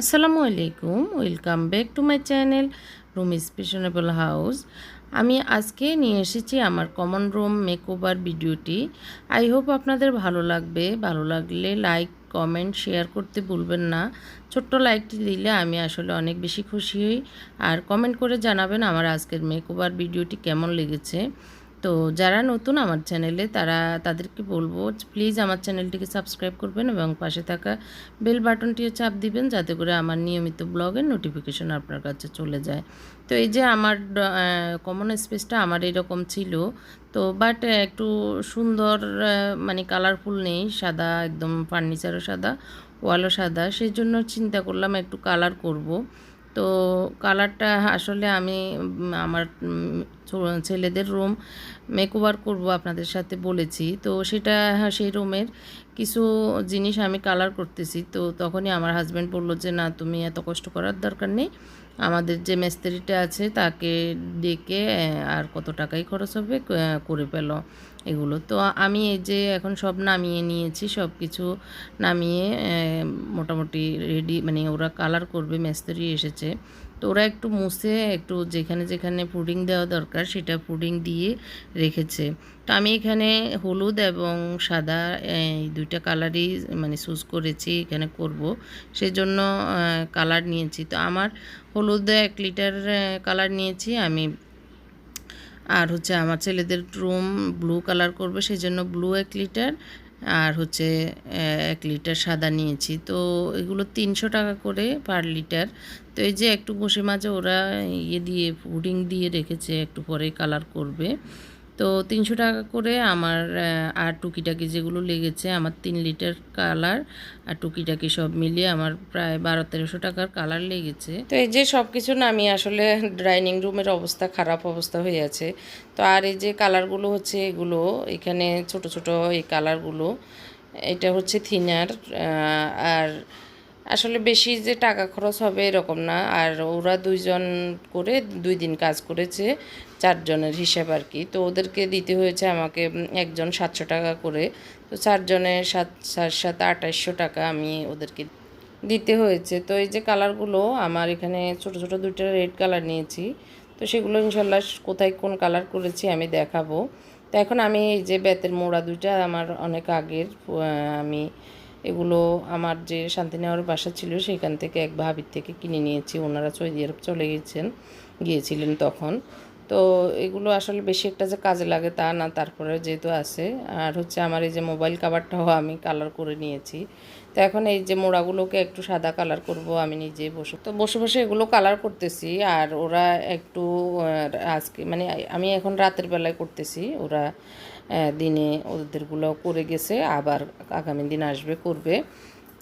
আসসালামু আলাইকুম, welcome back to my channel room স্পেশনেবল house. আমি আজকে নিয়ে এসেছি আমার কমন রুম মেকওভার ভিডিওটি। আই হোপ আপনাদের ভালো লাগবে। ভালো লাগলে লাইক, কমেন্ট, শেয়ার করতে ভুলবেন না। ছোট্ট লাইকটি দিলে আমি আসলে অনেক বেশি খুশি হই। আর কমেন্ট করে জানাবেন আমার আজকের মেকওভার ভিডিওটি কেমন লেগেছে। তো যারা নতুন আমার চ্যানেলে, তারা তাদেরকে বলব, প্লিজ আমার চ্যানেলটিকে সাবস্ক্রাইব করবেন এবং পাশে থাকা বেল বাটনটিও চাপ দিবেন, যাতে করে আমার নিয়মিত ব্লগের নোটিফিকেশন আপনার কাছে চলে যায়। তো এই যে আমার কমন স্পেসটা আমার এরকম ছিল, তো বাট একটু সুন্দর মানে কালারফুল নেই, সাদা একদম ফার্নিচারও সাদা ওয়ালও সাদা সেই জন্য চিন্তা করলাম একটু কালার করব। তো কালারটা আসলে আমি আমার ছেলেদের রুম মেকওভার করব আপনাদের সাথে বলেছি। তো সেটা হ্যাঁ, সেই রুমের কিছু জিনিস আমি কালার করতেছি। তো তখনই আমার হাজব্যান্ড বলল যে না তুমি এত কষ্ট করার দরকার নেই। আমাদের যে মিস্ত্রিটা আছে তাকে ডেকে আর কত টাকাই খরচ হবে করে পেল এগুলো। তো আমি এই যে এখন সব নামিয়ে নিয়েছি সব কিছু নামিয়ে মোটামুটি রেডি মানে ওরা কালার করবে, মিস্ত্রি এসেছে। তো ওরা একটু মুছে, একটু যেখানে যেখানে পুডিং দেওয়া দরকার সেটা পুডিং দিয়ে রেখেছে। তো আমি এখানে হলুদ এবং সাদা এই দুইটা কালারই মানে চুজ করেছি, এখানে করব। সেজন্য কালার নিয়েছি। তো আমার হলুদ এক লিটার কালার নিয়েছি, আমি আর হচ্ছে আমার ছেলেদের রুম ব্লু কালার করবে সেই জন্য ব্লু এক লিটার আর হচ্ছে এক লিটার সাদা নিয়েছি। তো এগুলো তিনশো টাকা করে পার লিটার তো এই যে একটু বসে মাঝে ওরা ইয়ে দিয়ে, পুডিং দিয়ে রেখেছে, একটু পরে কালার করবে। তো তিনশো টাকা করে আমার আর টুকিটাকি যেগুলো লেগেছে, আমার তিন লিটার কালার আর টুকিটাকি সব মিলিয়ে আমার প্রায় বারো তেরোশো টাকার কালার লেগেছে। তো এই যে সব কিছু নামিয়ে আসলে ডাইনিং রুমের অবস্থা, খারাপ অবস্থা হয়ে আছে। তো আর এই যে কালারগুলো হচ্ছে এগুলো, এখানে ছোট ছোট এই কালারগুলো, এটা হচ্ছে থিনার আর আসলে বেশি যে টাকা খরচ হবে এরকম না। আর ওরা দুইজন করে দুই দিন কাজ করেছে চারজনের হিসাব আর কি। তো ওদেরকে দিতে হয়েছে আমাকে একজন সাতশো টাকা করে। তো চারজনের সাত সাত সাত আঠাশশো টাকা আমি ওদেরকে দিতে হয়েছে। তো এই যে কালারগুলো, আমার এখানে ছোট ছোট দুইটা রেড কালার নিয়েছি। তো সেগুলো ইনশাল্লাহ কোথায় কোন কালার করেছি আমি দেখাবো। তো এখন আমি এই যে বেতের মোড়া দুইটা আমার অনেক আগের আমি এগুলো আমার যে শান্তিনগরের বাসা ছিল সেখান থেকে এক ভাবির থেকে কিনে নিয়েছি। ওনারা সৌদি আরব চলে গেছেন, গিয়েছিলেন তখন। তো এগুলো আসলে বেশি একটা যে কাজে লাগে তা না তারপরে যেহেতু আছে। আর হচ্ছে আমার এই যে মোবাইল কাভারটাও আমি কালার করে নিয়েছি। তো এখন এই যে মোড়াগুলোকে একটু সাদা কালার করব, আমি নিজে বসে, তো বসে বসে এগুলো কালার করতেছি। আর ওরা একটু আজকে মানে আমি এখন রাতের বেলায় করতেছি। ওরা দিনে ওদেরগুলো করে গেছে, আবার আগামী দিন আসবে, করবে।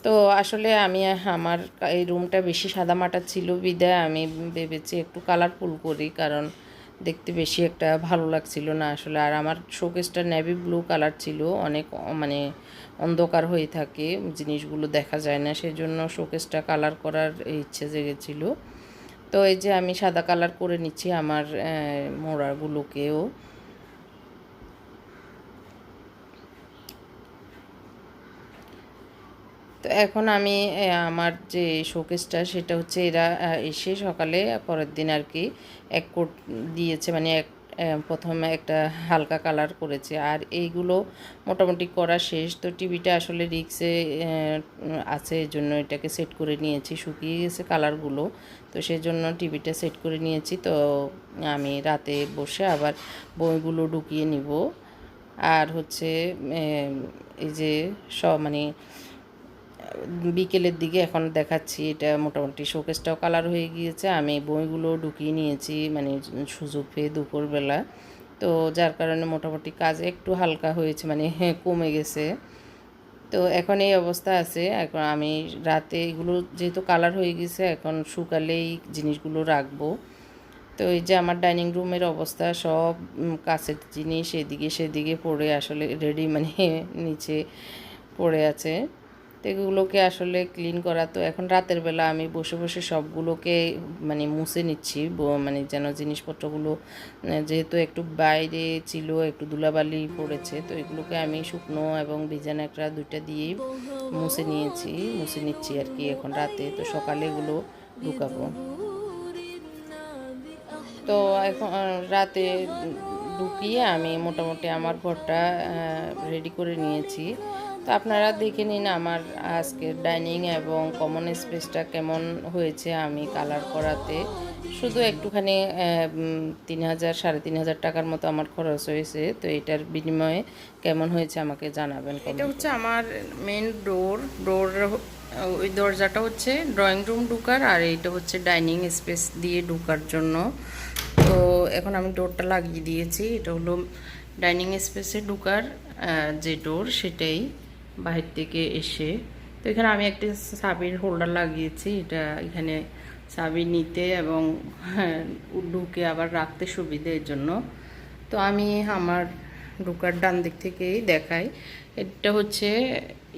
তো আসলে আমি, আমার এই রুমটা বেশি সাদা মাটা ছিল বিদায়। আমি ভেবেছি একটু কালারফুল করি, কারণ দেখতে বেশি একটা ভালো লাগছিল না আসলে। আর আমার শোকেসটা নেভি ব্লু কালার ছিল, অনেক মানে অন্ধকার হয়ে থাকে, জিনিসগুলো দেখা যায় না সেই জন্য শোকেসটা কালার করার ইচ্ছে জেগেছিল। তো এই যে আমি সাদা কালার করে নিচ্ছি আমার মোড়াগুলোকেও। তো এখন আমি আমার যে শোকেসটা সেটা হচ্ছে এরা এসে সকালে পরের দিন আর কি এক কোট দিয়েছে মানে এক প্রথমে একটা হালকা কালার করেছে। আর এইগুলো মোটামুটি করা শেষ। তো টিভিটা আসলে রিক্সে আছে এই জন্য এটাকে সেট করে নিয়েছি, শুকিয়ে গেছে কালারগুলো তো সেই জন্য টিভিটা সেট করে নিয়েছি। তো আমি রাতে বসে আবার বইগুলো ঢুকিয়ে নিব। আর হচ্ছে এই যে সব মানে বিকেলের দিকে এখন দেখাচ্ছি, এটা মোটামুটি শোকেসটাও কালার হয়ে গিয়েছে। আমি বইগুলো ঢুকিয়ে নিয়েছি মানে সুযোগ পেয়ে দুপুরবেলা। তো যার কারণে মোটামুটি কাজ একটু হালকা হয়েছে মানে কমে গেছে। তো এখন এই অবস্থা আছে। এখন আমি রাতে এগুলো যেহেতু কালার হয়ে গেছে এখন শুকালেই জিনিসগুলো রাখব। তো এই যে আমার ডাইনিং রুমের অবস্থা, সব কাছের জিনিস এদিকে সেদিকে পড়ে, আসলে রেডি মানে নিচে পড়ে আছে। তো এগুলোকে আসলে ক্লিন করা। তো এখন রাতের বেলা আমি বসে বসে সবগুলোকে মানে মুছে নিচ্ছি। মানে যেন জিনিসপত্রগুলো যেহেতু একটু বাইরে ছিল, একটু ধুলাবালি পড়েছে, তো এগুলোকে আমি শুকনো এবং ভিজানো একটা দুইটা দিয়েই মুছে নিয়েছি, মুছে নিচ্ছি আর কি এখন রাতে। তো সকালে এগুলো ঢুকাবো। তো এখন রাতে ঢুকিয়ে আমি মোটামুটি আমার ঘরটা রেডি করে নিয়েছি। তো আপনারা দেখে নিন আমার আজকের ডাইনিং এবং কমন স্পেসটা কেমন হয়েছে আমি কালার করাতে। শুধু একটুখানি তিন হাজার, সাড়ে তিন হাজার টাকার মতো আমার খরচ হয়েছে। তো এটার বিনিময়ে কেমন হয়েছে আমাকে জানাবেন এটা হচ্ছে আমার মেন ডোর ডোর ওই দরজাটা হচ্ছে ড্রয়িং রুম ঢুকার আর এইটা হচ্ছে ডাইনিং স্পেস দিয়ে ঢুকার জন্য। তো এখন আমি ডোরটা লাগিয়ে দিয়েছি। এটা হলো ডাইনিং স্পেসে ঢুকার যে ডোর সেটাই। বাহির থেকে এসে তো এখানে আমি একটা সাবির হোল্ডার লাগিয়েছি এটা এখানে চাবি নিতে এবং হ্যাঁ, ঢুকে আবার রাখতে সুবিধের জন্য। তো আমি আমার ঢুকার ডান দিক থেকেই দেখাই। এটা হচ্ছে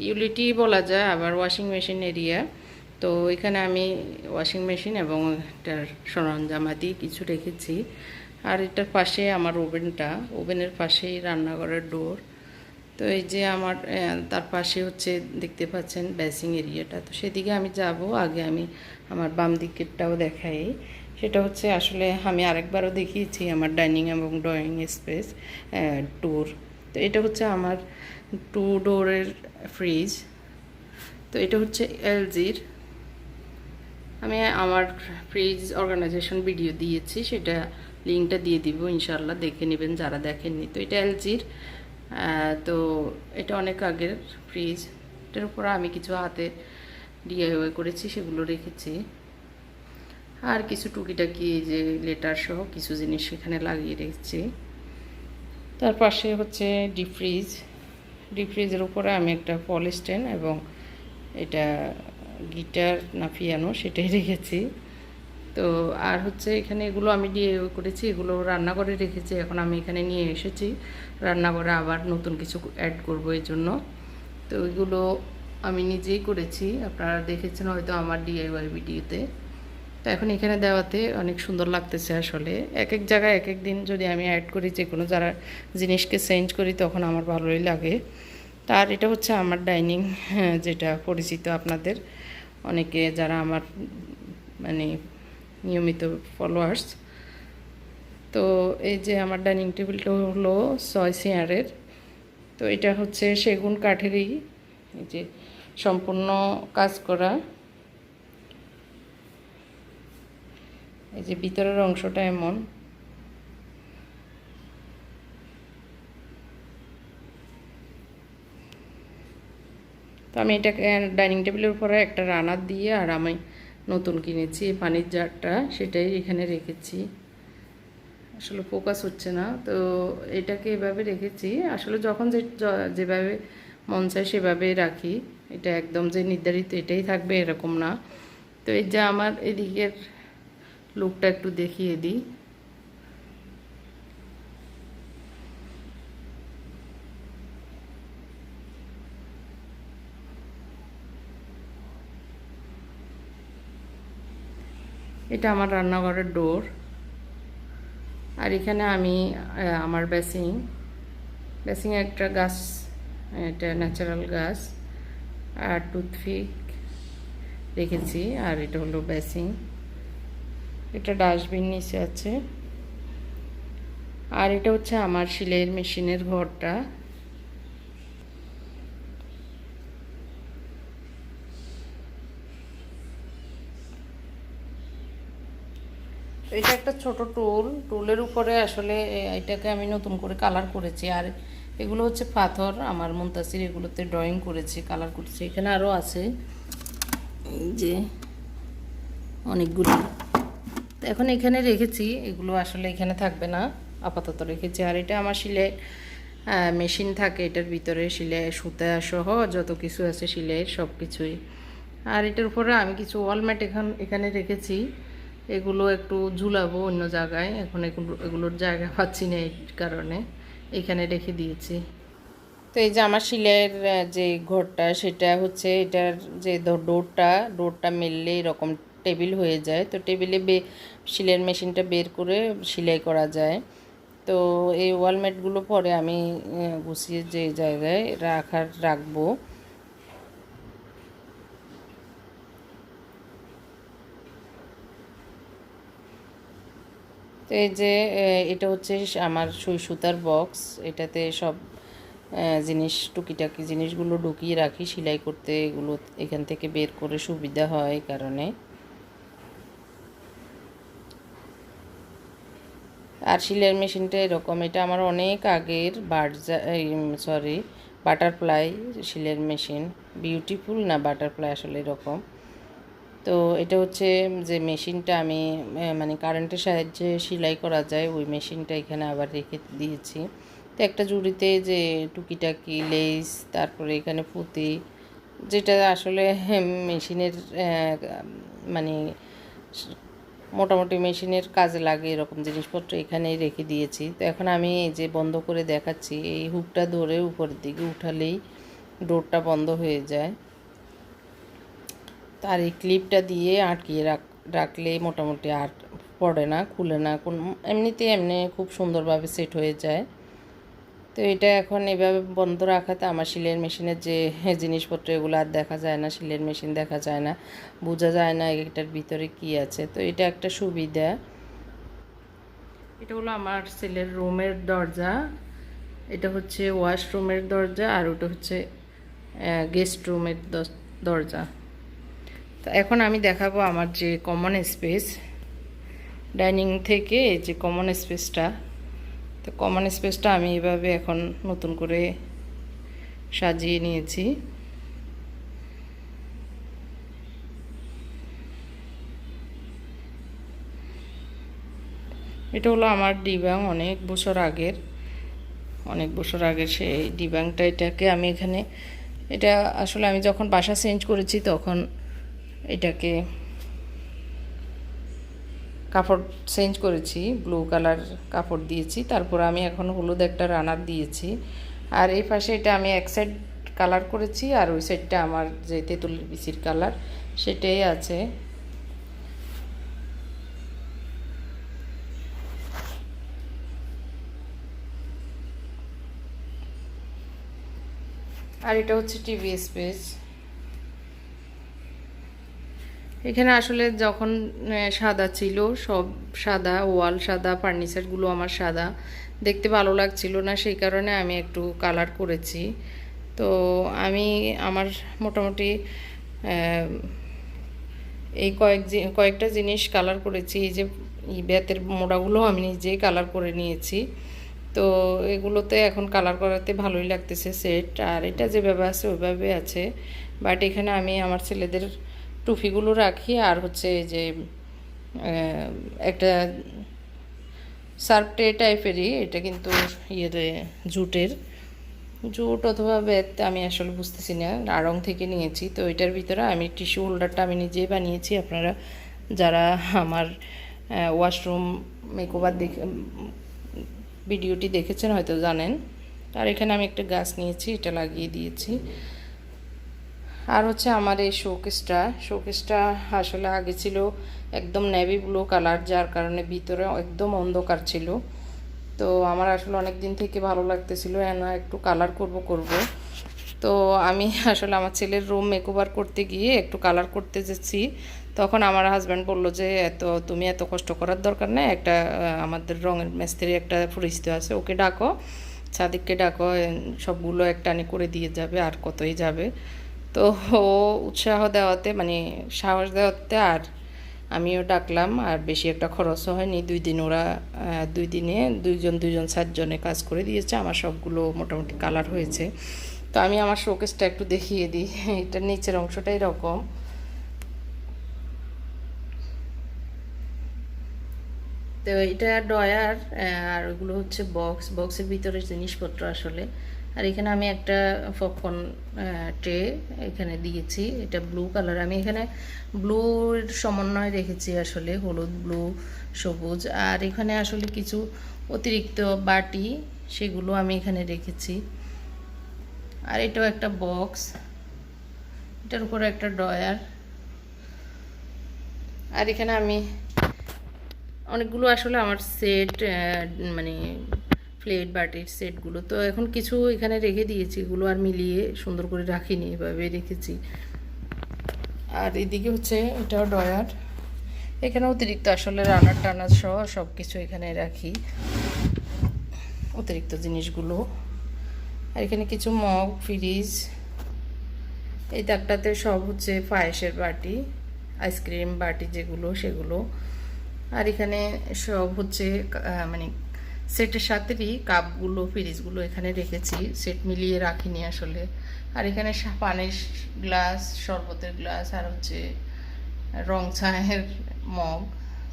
ইউলিটি বলা যায় আবার ওয়াশিং মেশিন এরিয়া তো এখানে আমি ওয়াশিং মেশিন এবং এটার সরঞ্জামাদি কিছু রেখেছি। আর এটার পাশে আমার ওভেনটা ওভেনের পাশেই রান্নাঘরের ডোর তো এই যে আমার তার পাশে হচ্ছে দেখতে পাচ্ছেন বেসিং এরিয়াটা। তো সেদিকে আমি যাব, আগে আমি আমার বাম দিকেরটাও দেখাই। সেটা হচ্ছে আসলে আমি আরেকবারও দেখিয়েছি আমার ডাইনিং এবং ড্রয়িং স্পেস ট্যুর তো এটা হচ্ছে আমার টু ডোরের ফ্রিজ। তো এটা হচ্ছে এলজির। আমি আমার ফ্রিজ অর্গানাইজেশন ভিডিও দিয়েছি, সেটা লিঙ্কটা দিয়ে দিব ইনশাল্লাহ দেখে নেবেন যারা দেখেননি। তো এটা এলজির। তো এটা অনেক আগের ফ্রিজ এটার উপর আমি কিছু হাতে ডিআইওয়াই করেছি, সেগুলো রেখেছি। আর কিছু টুকিটাকি যে লেটার সহ কিছু জিনিস সেখানে লাগিয়ে রেখেছি। তার পাশে হচ্ছে ডিপ ফ্রিজ ডিপ ফ্রিজের উপরে আমি একটা পল স্ট্যান্ড এবং এটা গিটার না পিয়ানো সেটাই রেখেছি। তো আর হচ্ছে এখানে এগুলো আমি দিয়ে করেছি, এগুলো রান্নাঘরে রেখেছি, এখন আমি এখানে নিয়ে এসেছি। রান্নাঘরে আবার নতুন কিছু অ্যাড করব এই জন্য। তো এগুলো আমি নিজেই করেছি, আপনারা দেখেছেন হয়তো আমার ডিআইওয়াই ভিডিওতে। তো এখন এখানে দেওয়াতে অনেক সুন্দর লাগতেছে আসলে। এক এক জায়গায় এক এক দিন যদি আমি অ্যাড করি, যে কোনো যারা জিনিসকে চেঞ্জ করি, তখন আমার ভালোই লাগে। তার এটা হচ্ছে আমার ডাইনিং যেটা পরিচিত আপনাদের। অনেকে যারা আমার মানে নিয়মিত ফলোয়ার্স তো এই যে আমার ডাইনিং টেবিলটা হলো ছয় চেয়ারের তো এটা হচ্ছে সেগুন কাঠেরই এই যে সম্পূর্ণ কাজ করা। এই যে ভিতরের অংশটা এমন। তো আমি এটাকে ডাইনিং টেবিলের উপরে একটা রানার দিয়ে আর আমি নতুন কিনেছি, এই পানির জারটা সেটাই এখানে রেখেছি। আসলে ফোকাস হচ্ছে না, তো এটাকে এভাবে রেখেছি। আসলে যখন যে যেভাবে মন চায় সেভাবে রাখি। এটা একদম যে নির্ধারিত এটাই থাকবে এরকম না। তো এই যে আমার এদিকের লুকটা একটু দেখিয়ে দিই। এটা আমার রান্নাঘরের ডোর আর এখানে আমি আমার বেসিং বেসিং একটা গাছ, এটা ন্যাচারাল গাছ, আর টুথপিক রেখেছি, আর এটা হলো বেসিং এটা ডাস্টবিন নিচে আছে। আর এটা হচ্ছে আমার সিলাইয়ের মেশিনের ঘরটা। এটা একটা ছোট টুল। টুলের উপরে আসলে এটাকে আমি নতুন করে কালার করেছি। আর এগুলো হচ্ছে পাথর। আমার মুন্তাসির এগুলোতে ড্রয়িং করেছি কালার করেছি। এখানে আরও আছে। যে অনেকগুলো। তো এখন এখানে রেখেছি। এগুলো আসলে এখানে থাকবে না। আপাতত রেখেছি। আর এটা আমার সিলাই মেশিন থাকে। এটার ভিতরে সিলাই সুতা সহ যত কিছু আছে সিলাইয়ের সব কিছুই আর এটার উপরে আমি কিছু ওয়ালম্যাট এখান, এখানে রেখেছি। এগুলো একটু ঝুলাবো অন্য জায়গায়। এখন এগুলো, এগুলোর জায়গা পাচ্ছি না এই কারণে। এখানে রেখে দিয়েছি। তো এই যে আমার শিলের যে ঘরটা, সেটা হচ্ছে এটার যে ডোরটা ডোরটা মেললে এরকম টেবিল হয়ে যায়। তো টেবিলে বে, শিলের মেশিনটা বের করে সেলাই করা যায়। তো এই ওয়ালমেটগুলো পরে আমি গুছিয়ে যে জায়গায় রাখার, রাখব। তো এই যে এটা হচ্ছে আমার সুই সুতার বক্স এটাতে সব জিনিস, টুকিটাকি জিনিসগুলো ঢুকিয়ে রাখি, সেলাই করতে এগুলো এখান থেকে বের করে সুবিধা হয় কারণে। আর সিলের মেশিনটা এরকম, এটা আমার অনেক আগের বার্জা সরি বাটারফ্লাই সিলের মেশিন। বিউটিফুল না বাটারফ্লাই আসলে এরকম। তো এটা হচ্ছে যে মেশিনটা আমি মানে কারেন্টের সাহায্যে সেলাই করা যায়, ওই মেশিনটা এখানে আবার রেখে দিয়েছি। তো একটা জুড়িতে যে টুকিটাকি লেস তারপরে এখানে পুঁতি, যেটা আসলে মেশিনের মানে মোটামুটি মেশিনের কাজে লাগে এরকম জিনিসপত্র এখানেই রেখে দিয়েছি। তো এখন আমি যে বন্ধ করে দেখাচ্ছি, এই হুকটা ধরে উপরের দিকে উঠালেই ডোরটা বন্ধ হয়ে যায়। তার এই ক্লিপটা দিয়ে আটকিয়ে রাখ, রাখলে মোটামুটি আর পড়ে না, খুলে না, কোন, এমনিতেই এমনি খুব সুন্দরভাবে সেট হয়ে যায়। তো এটা এখন এভাবে বন্ধ রাখাতে আমার সিলের মেশিনের যে জিনিসপত্র এগুলো আর দেখা যায় না, সিলের মেশিন দেখা যায় না, বোঝা যায় না এটার ভিতরে কি আছে। তো এটা একটা সুবিধা। এটা হলো আমার ছেলের রুমের দরজা, এটা হচ্ছে ওয়াশরুমের দরজা আর ওটা হচ্ছে গেস্ট রুমের দরজা। তো এখন আমি দেখাবো আমার যে কমন স্পেস ডাইনিং থেকে যে কমন স্পেসটা তো কমন স্পেসটা আমি এভাবে এখন নতুন করে সাজিয়ে নিয়েছি। এটা হলো আমার ডিবাং, অনেক বছর আগের। অনেক বছর আগের সেই ডিবাংটা, এটাকে আমি এখানে, এটা আসলে আমি যখন বাসা চেঞ্জ করেছি তখন এটাকে কাপড় চেঞ্জ করেছি ব্লু কালার কাপড় দিয়েছি, তারপর আমি এখন হলুদ একটা রানার দিয়েছি। আর এই পাশে এটা আমি এক সাইড কালার করেছি, আর ওই সাইডটা আমার যে তেঁতুলের বিচির কালার সেটাই আছে। আর এটা হচ্ছে টিভি স্পেস এখানে আসলে যখন সাদা ছিল, সব সাদা, ওয়াল সাদা ফার্নিচারগুলো আমার সাদা। দেখতে ভালো লাগছিল না, সেই কারণে আমি একটু কালার করেছি। তো আমি, আমার মোটামুটি এই কয়েক কয়েকটা জিনিস কালার করেছি। এই যে ই বেতের মোড়াগুলো আমি নিজেই কালার করে নিয়েছি। তো এগুলোতে এখন কালার করাতে ভালোই লাগতেছে সেট আর এটা যেভাবে আছে, ওইভাবে আছে। বাট এখানে আমি আমার ছেলেদের টুফিগুলো রাখি, আর হচ্ছে যে একটা সার্ফ ট্রে টাইপেরই, এটা কিন্তু ইয়ের জুটের। জুট অথবা বেত আমি আসলে বুঝতেছি না, আড়ং থেকে নিয়েছি, তো এটার ভিতরে আমি টিস্যু হোল্ডারটা আমি নিজেই বানিয়েছি, আপনারা যারা আমার ওয়াশরুম মেকওভার দেখে ভিডিওটি দেখেছেন হয়তো জানেন। আর এখানে আমি একটা গাছ নিয়েছি, এটা লাগিয়ে দিয়েছি। আর হচ্ছে আমার এই শোকেসটা শোকেসটা আসলে আগে ছিল একদম নেভি ব্লু কালার যার কারণে ভিতরে একদম অন্ধকার ছিল। তো আমার আসলে অনেক দিন থেকে ভালো লাগতেছিল না একটু কালার করব করব। তো আমি আসলে আমার ছেলের রুম মেকওভার করতে গিয়ে একটু কালার করতে যাচ্ছি। তখন আমার হাজব্যান্ড বলল যে, এত, তুমি এত কষ্ট করার দরকার নেই, একটা আমাদের রঙের মিস্ত্রি একটা পরিচিত আছে, ওকে ডাকো, সাদিককে ডাকো সবগুলো একটানে করে দিয়ে যাবে, আর কতই যাবে। তো ও উৎসাহ দেওয়াতে মানে সাহস দেওয়াতে আর আমিও ডাকলাম, আর বেশি একটা খরচও হয়নি। দুই দিন ওরা দুই দিনে দুইজন দুইজন, সাতজনে কাজ করে দিয়েছে। আমার সবগুলো মোটামুটি কালার হয়েছে। তো আমি আমার শোকেসটা একটু দেখিয়ে দিই। এটার নিচের অংশটা এরকম। তো এটা ডয়ার আর ওগুলো হচ্ছে বক্স বক্সের ভিতরে জিনিসপত্র আসলে। আর এখানে আমি একটা পপকর্ন ট্রে এখানে দিয়েছি। এটা ব্লু কালার আমি এখানে ব্লুর সমন্বয় রেখেছি আসলে, হলুদ ব্লু সবুজ। আর এখানে আসলে কিছু অতিরিক্ত বাটি, সেগুলো আমি এখানে রেখেছি। আর এটাও একটা বক্স এটার উপরে একটা ড্রয়ার আর এখানে আমি অনেকগুলো আসলে আমার সেট মানে প্লেট বাটির সেটগুলো তো এখন কিছু এখানে রেখে দিয়েছি, এগুলো আর মিলিয়ে সুন্দর করে রাখিনি, এভাবে রেখেছি। আর এদিকে হচ্ছে এটাও ডয়ার এখানে অতিরিক্ত আসলে রান্নার টানা সহ সব কিছু এখানে রাখি। অতিরিক্ত জিনিসগুলো। আর এখানে কিছু মগ, ফ্রিজ। এই দাগটাতে সব হচ্ছে পায়েসের বাটি, আইসক্রিম বাটি যেগুলো, সেগুলো। আর এখানে সব হচ্ছে মানে সেটের সাথেই কাপগুলো, ফ্রিজগুলো এখানে রেখেছি। সেট মিলিয়ে রাখিনি আসলে। আর এখানে পানের গ্লাস, শরবতের গ্লাস, আর হচ্ছে রং চায়ের মগ,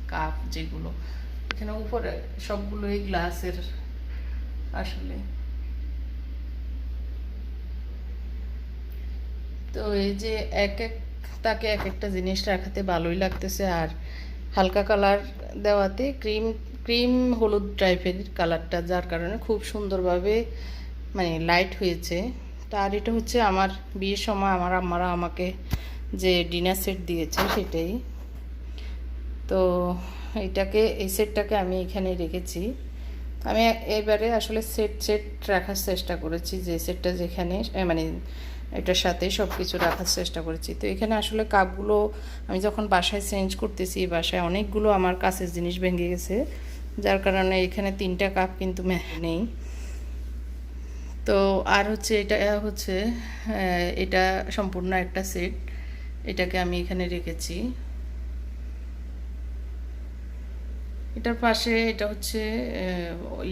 কাপ যেগুলো। এখানে উপরে সবগুলোই গ্লাসের আসলে। তো এই যে এক এক, তাকে এক একটা জিনিস রাখাতে ভালোই লাগতেছে। আর হালকা কালার দেওয়াতে ক্রিম ক্রিম হলুদ টাইপের কালারটা, যার কারণে খুব সুন্দরভাবে মানে লাইট হয়েছে। তো আর এটা হচ্ছে আমার বিয়ের সময় আমার আম্মারা আমাকে যে ডিনার সেট দিয়েছে সেটাই। তো এটাকে, এই সেটটাকে আমি এখানে রেখেছি। আমি এবারে আসলে সেট সেট রাখার চেষ্টা করেছি যে সেটটা যেখানে মানে এটার সাথে সব কিছু রাখার চেষ্টা করেছি। তো এখানে আসলে কাপগুলো আমি যখন বাসায় চেঞ্জ করতেছি, বাসায় অনেকগুলো আমার কাছের জিনিস ভেঙে গেছে। যার কারণে এখানে তিনটা কাপ কিন্তু নেই। তো আর হচ্ছে এটা হচ্ছে এটা সম্পূর্ণ একটা সেট। এটাকে আমি এখানে রেখেছি। এটার পাশে এটা হচ্ছে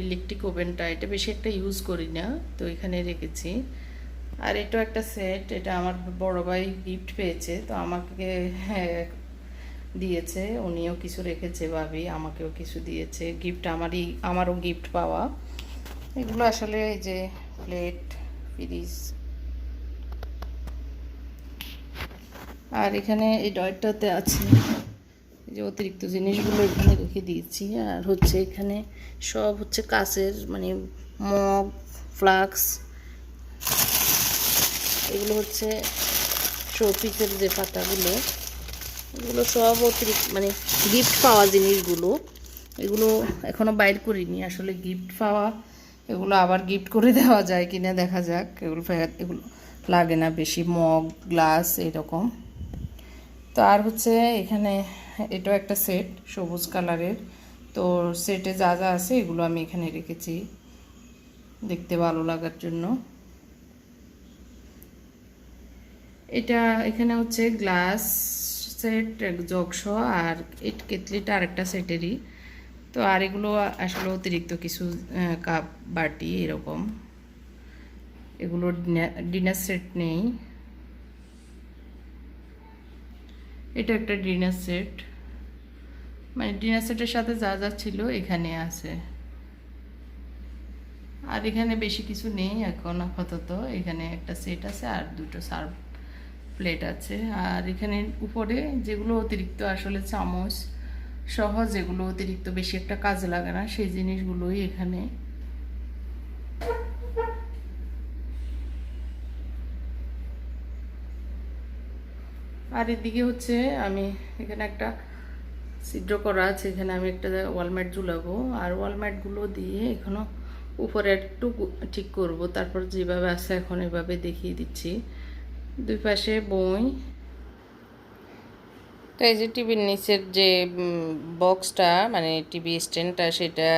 ইলেকট্রিক ওভেনটা। এটা বেশি একটা ইউজ করি না তো এখানে রেখেছি। আর এটাও একটা সেট। এটা আমার বড় ভাই গিফট পেয়েছে তো আমাকে হ্যাঁ, দিয়েছে, উনিও কিছু রেখেছে ভাবি, আমাকেও কিছু দিয়েছে গিফট আমারই, আমারও গিফট পাওয়া। এগুলো আসলে এই যে প্লেট ফ্রিজ আর এখানে এই ডয়টাতে আছে, এই যে অতিরিক্ত জিনিসগুলো এখানে রেখে দিয়েছি। আর হচ্ছে এখানে সব হচ্ছে কাচের মানে মগ, ফ্লাক্স, এগুলো হচ্ছে শোপিসের যে পাতাগুলো এগুলো সব অতিরিক্ত মানে গিফট পাওয়া জিনিসগুলো, এগুলো এখনও বাইর করিনি। আসলে গিফট পাওয়া, এগুলো আবার গিফট করে দেওয়া যায় কিনা দেখা যাক। এগুলো এগুলো লাগে না বেশি। মগ, গ্লাস, এরকম। তো আর হচ্ছে এখানে এটাও একটা সেট সবুজ কালারের। তো সেটে যা যা আছে এগুলো আমি এখানে রেখেছি দেখতে ভালো লাগার জন্য। এটা এখানে হচ্ছে গ্লাস সেট জগস আর ইট কেটলিটা আরেকটা সেটেরই। তো আর এগুলো আসলে অতিরিক্ত কিছু কাপ, বাটি এরকম। এগুলো ডিনার সেট নেই। এটা একটা ডিনার সেট। মানে ডিনার সেটের সাথে যা যা ছিল এখানে আছে। আর এখানে বেশি কিছু নেই এখন আপাতত। এখানে একটা সেট আছে আর দুটো সার্ভ প্লেট আছে। আর এখানে উপরে যেগুলো অতিরিক্ত আসলে চামচ সহ যেগুলো অতিরিক্ত বেশি একটা কাজে লাগে না, সেই জিনিসগুলোই এখানে। আর এদিকে হচ্ছে আমি এখানে একটা ছিদ্র করা আছে, এখানে আমি একটা ওয়ালম্যাট ঝুলাবো। আর ওয়ালম্যাটগুলো দিয়ে এখনও উপরে একটু ঠিক করব। তারপর যেভাবে আছে এখন এভাবে দেখিয়ে দিচ্ছি। দুই পাশে বই। তো এই যে টিভির নিচের যে বক্সটা মানে টিভি স্ট্যান্ডটা সেটা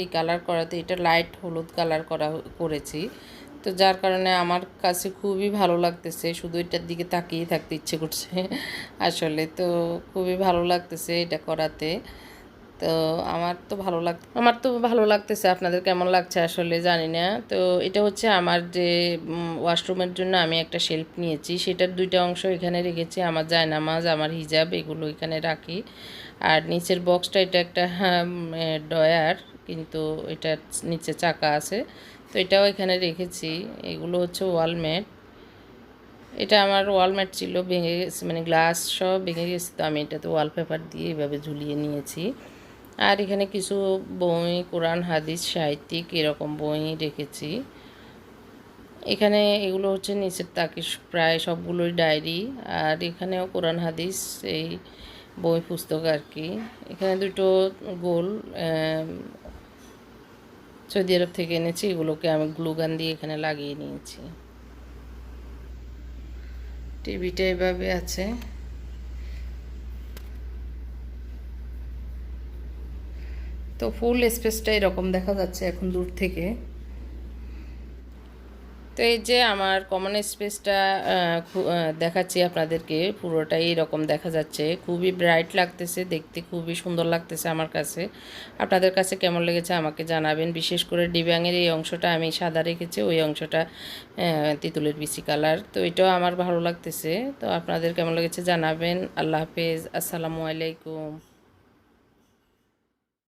এই কালার করাতে, এটা লাইট হলুদ কালার করা করেছি। তো যার কারণে আমার কাছে খুবই ভালো লাগতেছে, শুধু এটার দিকে তাকিয়ে থাকতে ইচ্ছে করছে আসলে। তো খুবই ভালো লাগতেছে এটা করাতে। তো আমার তো ভালো লাগ, আমার তো ভালো লাগতেছে, আপনাদের কেমন লাগছে আসলে জানি না। তো এটা হচ্ছে আমার যে ওয়াশরুমের জন্য আমি একটা শেল্ফ নিয়েছি, সেটার দুইটা অংশ এখানে রেখেছি, আমার জায়নামাজ, আমার হিজাব, এগুলো এখানে রাখি। আর নিচের বক্সটা এটা একটা ডয়ার কিন্তু এটা নিচে চাকা আছে, তো এটাও এখানে রেখেছি, এগুলো হচ্ছে ওয়ালমেট এটা আমার ওয়ালমেট ছিল, ভেঙে গেছে মানে গ্লাস সব ভেঙে গেছে, তো আমি এটাতে ওয়ালপেপার দিয়ে এভাবে ঝুলিয়ে নিয়েছি। আর এখানে কিছু বই, কোরআন, হাদিস, সাহিত্যিক এরকম বই রেখেছি। এখানে এগুলো হচ্ছে নিচের তাকে প্রায় সবগুলোই ডায়েরি। আর এখানেও কোরআন, হাদিস এই বই, পুস্তক আর কি। এখানে দুটো গোল সৌদি আরব থেকে এনেছি। এগুলোকে আমি গ্লুগান দিয়ে এখানে লাগিয়ে নিয়েছি। টিভিটা এভাবে আছে। তো ফুল স্পেসটা এরকম দেখা যাচ্ছে এখন দূর থেকে। তো এই যে আমার কমন স্পেসটা দেখাচ্ছি আপনাদেরকে, পুরোটাই এরকম দেখা যাচ্ছে। খুবই ব্রাইট লাগতেছে, দেখতে খুবই সুন্দর লাগতেছে আমার কাছে। আপনাদের কাছে কেমন লেগেছে আমাকে জানাবেন। বিশেষ করে ডিব্যাঙের এই অংশটা আমি সাদা রেখেছি, ওই অংশটা তিতুলের বিসি কালার তো এটাও আমার ভালো লাগতেছে। তো আপনাদের কেমন লেগেছে জানাবেন। আল্লাহ হাফেজ। আসসালামু আলাইকুম।